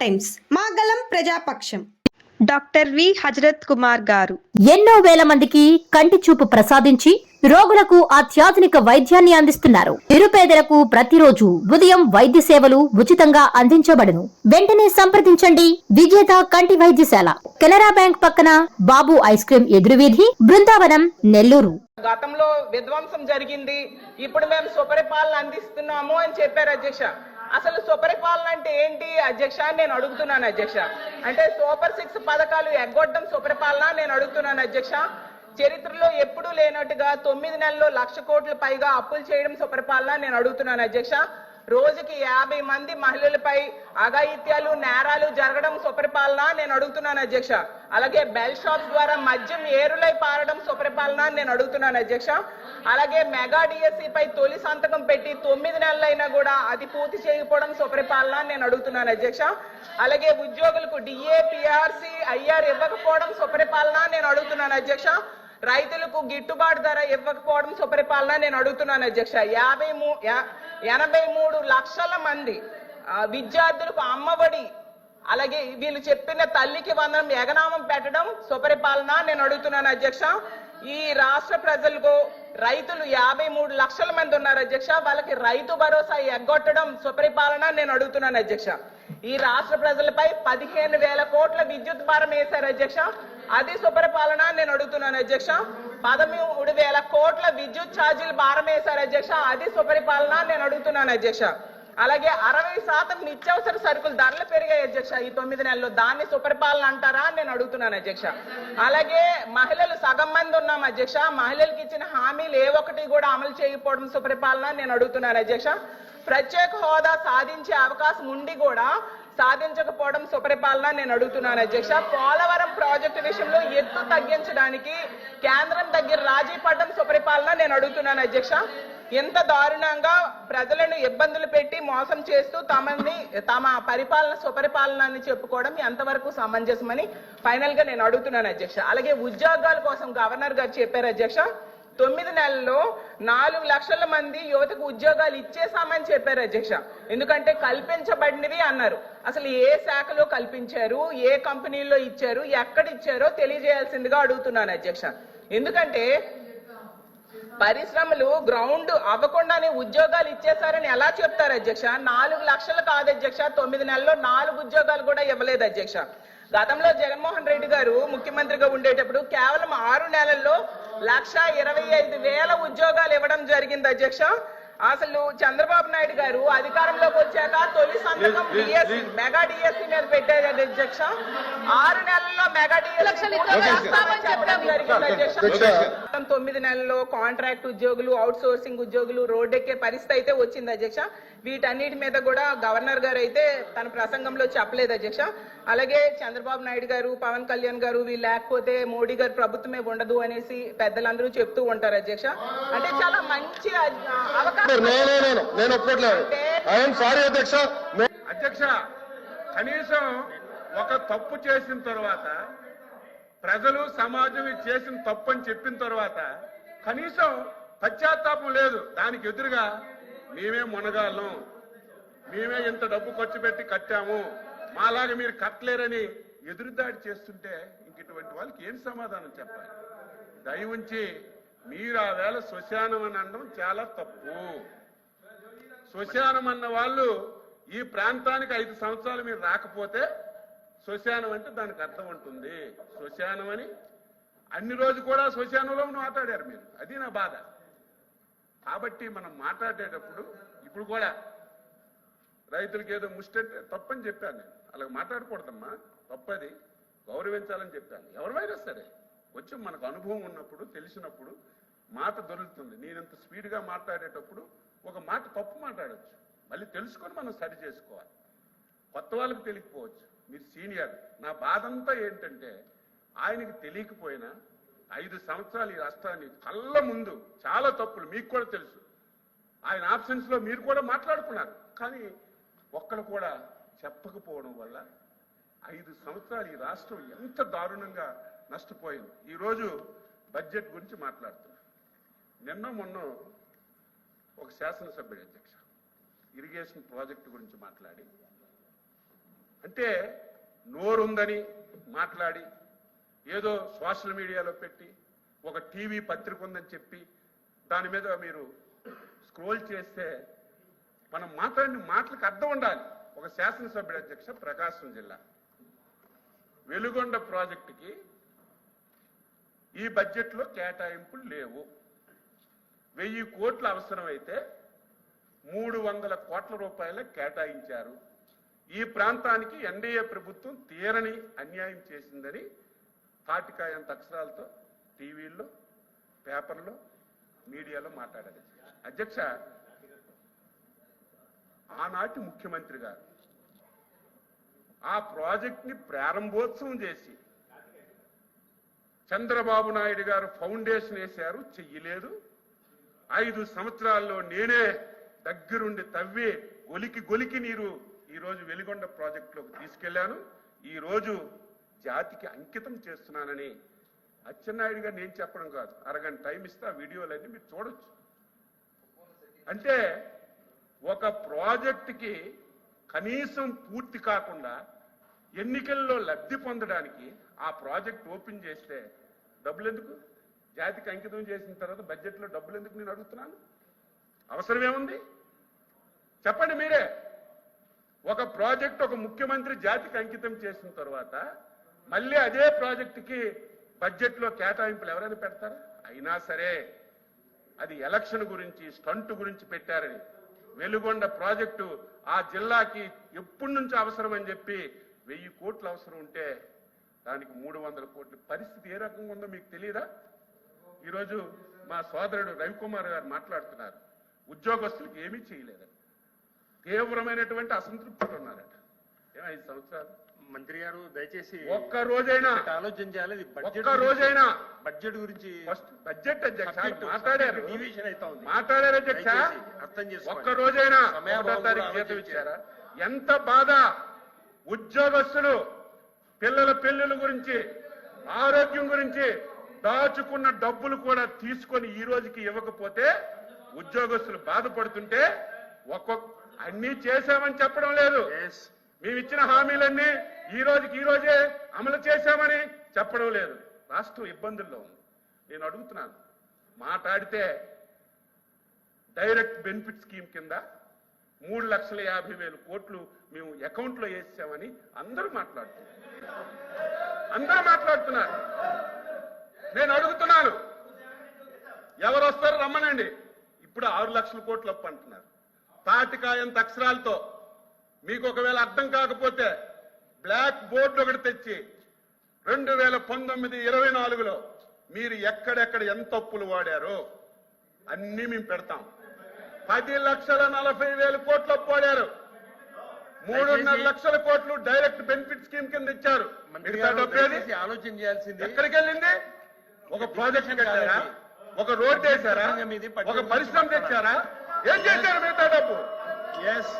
Times. మాగలం ప్రజాపక్షం. Doctor V. Hazrat Kumar గారు. ఎన్నో వేల మందికి కంటి చూపు ప్రసాదించి రోగులకు అత్యాధునిక వైద్యాన్ని అందిస్తున్నారు. నిరుపేదలకు ప్రతిరోజు ఉదయం వైద్య సేవలు ఉచితంగా అందించబడును. వెంటనే సంప్రదించండి. విజేత కంటి వైద్యశాల. కెనరా బ్యాంక్ పక్కన బాబు ఐస్ క్రీమ్ ఎదురువీధి బృందావనం నెల్లూరు. గతంలో విధ్వంసం జరిగింది. ఇప్పుడు మేము సుపరిపాలన అందిస్తున్నాము అని చెప్పారు అధ్యక్ష. అసలు సుపరిపాలన అంటే ఏంటి? అధ్యక్ష నేను అడుగుతున్నాను అధ్యక్ష. అంటే సూపర్ సిక్స్ పథకాలు ఎగ్గొట్టడం సుపరిపాలన నేను అడుగుతున్నాను అధ్యక్ష. చరిత్రలో ఎప్పుడూ లేనట్టుగా తొమ్మిది నెలల్లో లక్ష కోట్ల పైగా అప్పులు చేయడం సుపరిపాలన నేను అడుగుతున్నాను అధ్యక్ష. రోజుకి యాభై మంది మహిళలపై అఘాయిత్యాలు నేరాలు జరగడం సుపరిపాలన నేను అడుగుతున్నాను అధ్యక్ష. అలాగే బెల్ షాప్స్ ద్వారా మద్యం ఏరులై పారడం సుపరిపాలన నేను అడుగుతున్నాను అధ్యక్ష. అలాగే మెగా డిఎస్సిపై తొలి సంతకం పెట్టి తొమ్మిది నెలలైనా కూడా అది పూర్తి చేయకపోవడం సుపరిపాలన నేను అడుగుతున్నాను అధ్యక్ష. అలాగే ఉద్యోగులకు డిఏ పిఆర్సి ఐఆర్ ఇవ్వకపోవడం సుపరిపాలన నేను అడుగుతున్నాను అధ్యక్ష. రైతులకు గిట్టుబాటు ధర ఇవ్వకపోవడం సుపరిపాలన నేను అడుగుతున్నాను అధ్యక్ష. యాభై మూ ఎనభై మూడు లక్షల మంది విద్యార్థులకు అమ్మఒడి అలాగే వీళ్ళు చెప్పిన తల్లికి వందనం ఎగనామం పెట్టడం సుపరిపాలన నేను అడుగుతున్నాను అధ్యక్ష. ఈ రాష్ట్ర ప్రజలకు రైతులు యాభై మూడు లక్షల మంది ఉన్నారు అధ్యక్ష. వాళ్ళకి రైతు భరోసా ఎగ్గొట్టడం సుపరిపాలన నేను అడుగుతున్నాను అధ్యక్ష. ఈ రాష్ట్ర ప్రజలపై పదిహేను వేల కోట్ల విద్యుత్ భారం వేశారు అధ్యక్ష. అది సుపరిపాలన నేను అడుగుతున్నాను అధ్యక్ష. పదమూడు వేల కోట్ల విద్యుత్ ఛార్జీలు భారం వేశారు అధ్యక్ష. అది సుపరిపాలన నేను అడుగుతున్నాను అధ్యక్ష. అలాగే అరవై శాతం నిత్యావసర సరుకులు ధరలు పెరిగాయి అధ్యక్ష. ఈ తొమ్మిది నెలలు దాన్ని సుపరిపాలన అంటారా అని నేను అడుగుతున్నాను అధ్యక్ష. అలాగే మహిళలు సగం మంది ఉన్నాం అధ్యక్ష. మహిళలకు ఇచ్చిన హామీలు ఏ ఒక్కటి కూడా అమలు చేయకపోవడం సుపరిపాలన నేను అడుగుతున్నాను అధ్యక్ష. ప్రత్యేక హోదా సాధించే అవకాశం ఉండి కూడా సాధించకపోవడం సుపరిపాలన నేను అడుగుతున్నాను అధ్యక్ష. పోలవరం ప్రాజెక్టు విషయంలో ఎత్తు తగ్గించడానికి కేంద్రం దగ్గర రాజీ పడడం సుపరిపాలన నేను అడుగుతున్నాను అధ్యక్ష. ఎంత దారుణంగా ప్రజలను ఇబ్బందులు పెట్టి మోసం చేస్తూ తమని తమ పరిపాలన సుపరిపాలనని చెప్పుకోవడం ఎంతవరకు సమంజసమని ఫైనల్గా నేను అడుగుతున్నాను అధ్యక్ష. అలాగే ఉద్యోగాల కోసం గవర్నర్ గారు చెప్పారు అధ్యక్ష. తొమ్మిది నెలల్లో నాలుగు లక్షల మంది యువతకు ఉద్యోగాలు ఇచ్చేసామని చెప్పారు అధ్యక్ష. ఎందుకంటే కల్పించబడినవి అన్నారు. అసలు ఏ శాఖలో కల్పించారు? ఏ కంపెనీల్లో ఇచ్చారు? ఎక్కడ ఇచ్చారో తెలియజేయాల్సిందిగా అడుగుతున్నాను అధ్యక్ష. ఎందుకంటే పరిశ్రమలు గ్రౌండ్ అవ్వకుండానే ఉద్యోగాలు ఇచ్చేశారని ఎలా చెప్తారు అధ్యక్ష? నాలుగు లక్షలు కాదు అధ్యక్ష తొమ్మిది నెలల్లో నాలుగు ఉద్యోగాలు కూడా ఇవ్వలేదు అధ్యక్ష. గతంలో జగన్మోహన్ రెడ్డి గారు ముఖ్యమంత్రిగా ఉండేటప్పుడు కేవలం ఆరు నెలల్లో లక్ష ఇరవై ఐదు వేల ఉద్యోగాలు ఇవ్వడం జరిగింది అధ్యక్ష. అసలు చంద్రబాబు నాయుడు గారు అధికారంలోకి వచ్చాక తొలి సంతకం డిఎస్సి మెగా డిఎస్సి మీద పెట్టారు అధ్యక్ష. ఆరు నెలల్లో మెగా డిఎస్సి తొమ్మిది నెలల్లో కాంట్రాక్ట్ ఉద్యోగులు అవుట్ సోర్సింగ్ ఉద్యోగులు రోడ్డెక్కే పరిస్థితి అయితే వచ్చింది అధ్యక్ష. వీటన్నిటి మీద కూడా గవర్నర్ గారు అయితే తన ప్రసంగంలో చెప్పలేదు అధ్యక్ష. అలాగే చంద్రబాబు నాయుడు గారు పవన్ కళ్యాణ్ గారు వీళ్ళు లేకపోతే మోడీ గారు ప్రభుత్వమే ఉండదు అనేసి పెద్దలందరూ చెప్తూ ఉంటారు అధ్యక్ష. అంటే చాలా మంచి అ- అవకాశం నేను నేను నేను ఒప్పుకోవట్లేదు ఐఎమ్ సారీ అధ్యక్ష. అధ్యక్ష కనీసం ఒక తప్పు చేసిన తర్వాత ప్రజలు సమాజం చేసిన తప్పు అని చెప్పిన తర్వాత కనీసం పశ్చాత్తాపం లేదు. దానికి ఎదురుగా మేమే మునగాళ్ళం. మేమే ఇంత డబ్బు ఖర్చు పెట్టి కట్టాము. మాలాగా మీరు కట్టలేరని ఎదురుదాడి చేస్తుంటే ఇంక ఇటువంటి వాళ్ళకి ఏం సమాధానం చెప్పాలి? దయ ఉంచి మీరు ఆ వేళ శ్మశానం అని అనడం చాలా తప్పు. శ్మశానం అన్న వాళ్ళు ఈ ప్రాంతానికి ఐదు సంవత్సరాలు మీరు రాకపోతే శ్మశానం అంటే దానికి అర్థం ఉంటుంది. శ్మశానం అని అన్ని రోజు కూడా శ్మశానంలో మాట్లాడారు మీరు. అది నా బాధ. కాబట్టి మనం మాట్లాడేటప్పుడు ఇప్పుడు కూడా రైతులకి ఏదో ముష్టంటే తప్పని చెప్పాను నేను. అలాగ మాట్లాడకూడదమ్మా. తప్పది. గౌరవించాలని చెప్పాను. ఎవరివైనా సరే? కొంచెం మనకు అనుభవం ఉన్నప్పుడు తెలిసినప్పుడు మాట దొరుకుతుంది. నేనంత స్పీడ్గా మాట్లాడేటప్పుడు ఒక మాట తప్పు మాట్లాడొచ్చు. మళ్ళీ తెలుసుకొని మనం సరి చేసుకోవాలి. కొత్త వాళ్ళకి తెలియకపోవచ్చు. మీరు సీనియర్. నా బాధంతా ఏంటంటే ఆయనకి తెలియకపోయినా ఐదు సంవత్సరాలు ఈ రాష్ట్రాన్ని కళ్ళ ముందు చాలా తప్పులు మీకు కూడా తెలుసు. ఆయన ఆప్షన్స్లో మీరు కూడా మాట్లాడుకున్నారు. కానీ ఒక్కడు కూడా చెప్పకపోవడం వల్ల ఐదు సంవత్సరాలు ఈ రాష్ట్రం ఎంత దారుణంగా నష్టపోయింది. ఈరోజు బడ్జెట్ గురించి మాట్లాడుతున్నా. నిన్న మొన్న ఒక శాసనసభ్యుడు అధ్యక్ష ఇరిగేషన్ ప్రాజెక్టు గురించి మాట్లాడి అంటే నోరుందని మాట్లాడి ఏదో సోషల్ మీడియాలో పెట్టి ఒక టీవీ పత్రిక ఉందని చెప్పి దాని మీద మీరు స్క్రోల్ చేస్తే మనం మాట్లాడిన మాటలకు అర్థం ఉండాలి. ఒక శాసనసభ్యుడు అధ్యక్ష ప్రకాశం జిల్లా. వెలుగొండ ప్రాజెక్టుకి ఈ బడ్జెట్లో కేటాయింపులు లేవు. వెయ్యి కోట్లు అవసరమైతే మూడు వందల కోట్ల రూపాయల కేటాయించారు. ఈ ప్రాంతానికి ఎన్డీఏ ప్రభుత్వం తీరని అన్యాయం చేసిందని తాటికాయంత అక్షరాలతో టీవీల్లో పేపర్లో మీడియాలో మాట్లాడారు. అధ్యక్ష ఆనాటి ముఖ్యమంత్రి గారు ఆ ప్రాజెక్ట్ని ప్రారంభోత్సవం చేసి చంద్రబాబు నాయుడు గారు ఫౌండేషన్ వేశారు చెయ్యలేదు. ఐదు సంవత్సరాల్లో నేనే దగ్గరుండి తవ్వి గొలికి గొలికి నీరు ఈ రోజు వెలిగొండ ప్రాజెక్టులోకి తీసుకెళ్ళాను ఈ రోజు జాతికి అంకితం చేస్తున్నానని అచ్చెన్నాయుడు గారు నేను చెప్పడం కాదు. అరగంట టైం ఇస్తే ఆ వీడియోలన్నీ మీరు చూడొచ్చు. అంటే ఒక ప్రాజెక్టుకి కనీసం పూర్తి కాకుండా ఎన్నికల్లో లబ్ధి పొందడానికి ఆ ప్రాజెక్ట్ ఓపెన్ చేస్తే డబ్బులు ఎందుకు? జాతికి అంకితం చేసిన తర్వాత బడ్జెట్లో డబ్బులు ఎందుకు నేను అడుగుతున్నాను? అవసరం ఏముంది చెప్పండి మీరే. ఒక ప్రాజెక్ట్ ఒక ముఖ్యమంత్రి జాతికి అంకితం చేసిన తర్వాత మళ్ళీ అదే ప్రాజెక్టుకి బడ్జెట్లో కేటాయింపులు ఎవరైనా పెడతారా? అయినా సరే. అది ఎలక్షన్ గురించి స్టంట్ గురించి పెట్టారని. వెలుగొండ ప్రాజెక్టు ఆ జిల్లాకి ఎప్పటి నుంచి అవసరం అని చెప్పి వెయ్యి కోట్లు అవసరం ఉంటే దానికి మూడు వందల కోట్లు పరిస్థితి ఏ రకంగా ఉందో మీకు తెలియదా ఈరోజు మా సోదరుడు రవికుమార్ గారు మాట్లాడుతున్నారు. ఉద్యోగస్తులకు ఏమీ చేయలేదని తీవ్రమైనటువంటి అసంతృప్తులు ఉన్నారట. ఏమో ఐదు సంవత్సరాలు. మంత్రి గారు దయచేసి ఒక్క రోజైనా ఆలోచన చేయాలి ఒక్క రోజైనా బడ్జెట్ గురించి ఫస్ట్ బడ్జెట్ అధ్యక్ష మాట్లాడారు deviation అవుతా ఉంది. మాట్లాడారు అధ్యక్ష అర్థం చేసుకోండి. ఒక్క రోజైనా తారీఖు జీతం. ఇచ్చారా ఎంత బాధ ఉద్యోగస్తులు పిల్లల పెళ్ళిళ్ళ గురించి ఆరోగ్యం గురించి దాచుకున్న డబ్బులు కూడా తీసుకొని ఈ రోజుకి ఇవ్వకపోతే ఉద్యోగస్తులు బాధపడుతుంటే ఒక్కొక్క అన్ని చేశామని చెప్పడం లేదు. మేము ఇచ్చిన హామీలన్నీ ఈ రోజుకి ఈ రోజే అమలు చేశామని చెప్పడం లేదు. రాష్ట్రం ఇబ్బందుల్లో ఉంది. నేను అడుగుతున్నాను మాట్లాడితే డైరెక్ట్ బెనిఫిట్ స్కీమ్ కింద మూడు లక్షల యాభై వేల కోట్లు మేము అకౌంట్లో వేసామని అందరూ మాట్లాడుతున్నారు. అందరూ మాట్లాడుతున్నారు. నేను అడుగుతున్నాను ఎవరు వస్తారో రమ్మనండి. ఇప్పుడు ఆరు లక్షల కోట్లు అప్పు అంటున్నారు. తాటికాయంత అక్షరాలతో మీకు ఒకవేళ అర్థం కాకపోతే బ్లాక్ బోర్డు ఒకటి తెచ్చి రెండు వేల పంతొమ్మిది ఇరవై నాలుగులో మీరు ఎక్కడెక్కడ ఎంత అప్పులు వాడారో అన్ని మేము పెడతాం. పది లక్షల నలభై వేల కోట్లు అప్పు వాడారు. మూడున్నర లక్షల కోట్లు డైరెక్ట్ బెనిఫిట్ స్కీమ్ కింద ఇచ్చారు. మిగతా డబ్బు ఆలోచన చేయాల్సింది ఎక్కడికి వెళ్ళింది? ఒక ప్రాజెక్ట్ కట్టారా? ఒక రోడ్ వేశారా? ఒక పరిశ్రమ తెచ్చారా? ఏం చేశారు మిగతా డబ్బు? ఎస్